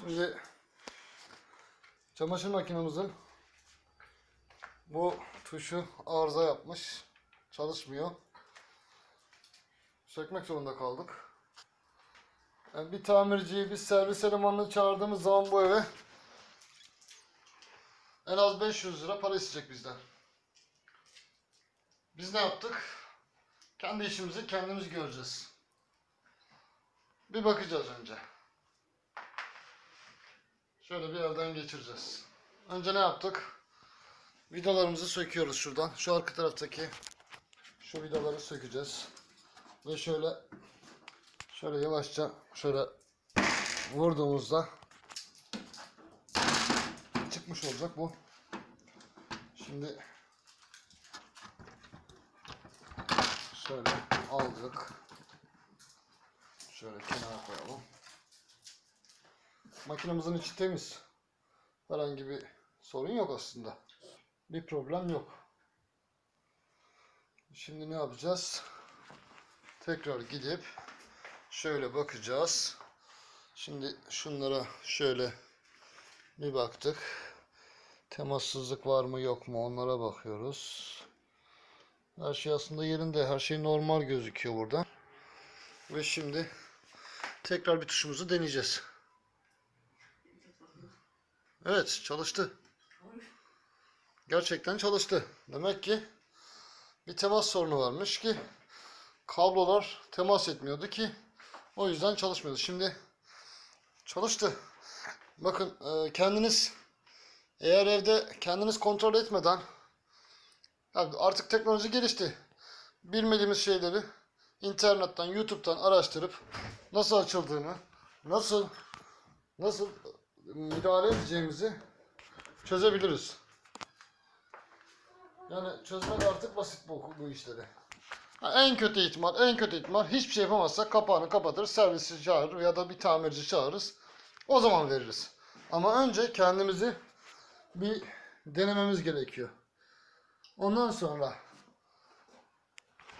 Şimdi çamaşır makinemizin bu tuşu arıza yapmış. Çalışmıyor. Sökmek zorunda kaldık. Yani bir tamirciyi, bir servis elemanını çağırdığımız zaman bu eve en az 500 lira para isteyecek bizden. Biz ne yaptık? Kendi işimizi kendimiz göreceğiz. Bir bakacağız önce. Şöyle bir yerden geçireceğiz. Önce ne yaptık? Vidalarımızı söküyoruz şuradan. Şu arka taraftaki şu vidaları sökeceğiz. Ve şöyle şöyle yavaşça şöyle vurduğumuzda çıkmış olacak bu. Şimdi şöyle aldık. Şöyle kenara koyalım. Makinemizin içi temiz. Herhangi bir sorun yok aslında. Bir problem yok. Şimdi ne yapacağız? Tekrar gidip şöyle bakacağız. Şimdi şunlara şöyle bir baktık. Temassızlık var mı yok mu onlara bakıyoruz. Her şey aslında yerinde. Her şey normal gözüküyor burada. Ve şimdi tekrar bir tuşumuzu deneyeceğiz. Evet çalıştı. Gerçekten çalıştı. Demek ki bir temas sorunu varmış ki kablolar temas etmiyordu ki o yüzden çalışmıyordu. Şimdi çalıştı. Bakın e, kendiniz eğer evde kendiniz kontrol etmeden artık teknoloji gelişti. Bilmediğimiz şeyleri internetten, YouTube'dan araştırıp nasıl açıldığını, nasıl nasıl müdahale edeceğimizi çözebiliriz. Yani çözmek artık basit bu, bu işleri. En kötü ihtimal, en kötü ihtimal hiçbir şey yapamazsak kapağını kapatır, servisi çağırır ya da bir tamirci çağırırız. O zaman veririz. Ama önce kendimizi bir denememiz gerekiyor. Ondan sonra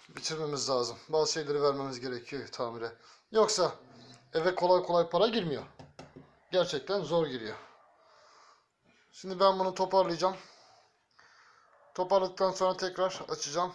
bitirmemiz lazım. Bazı şeyleri vermemiz gerekiyor tamire. Yoksa eve kolay kolay para girmiyor. Gerçekten zor giriyor. Şimdi ben bunu toparlayacağım. Toparladıktan sonra tekrar açacağım.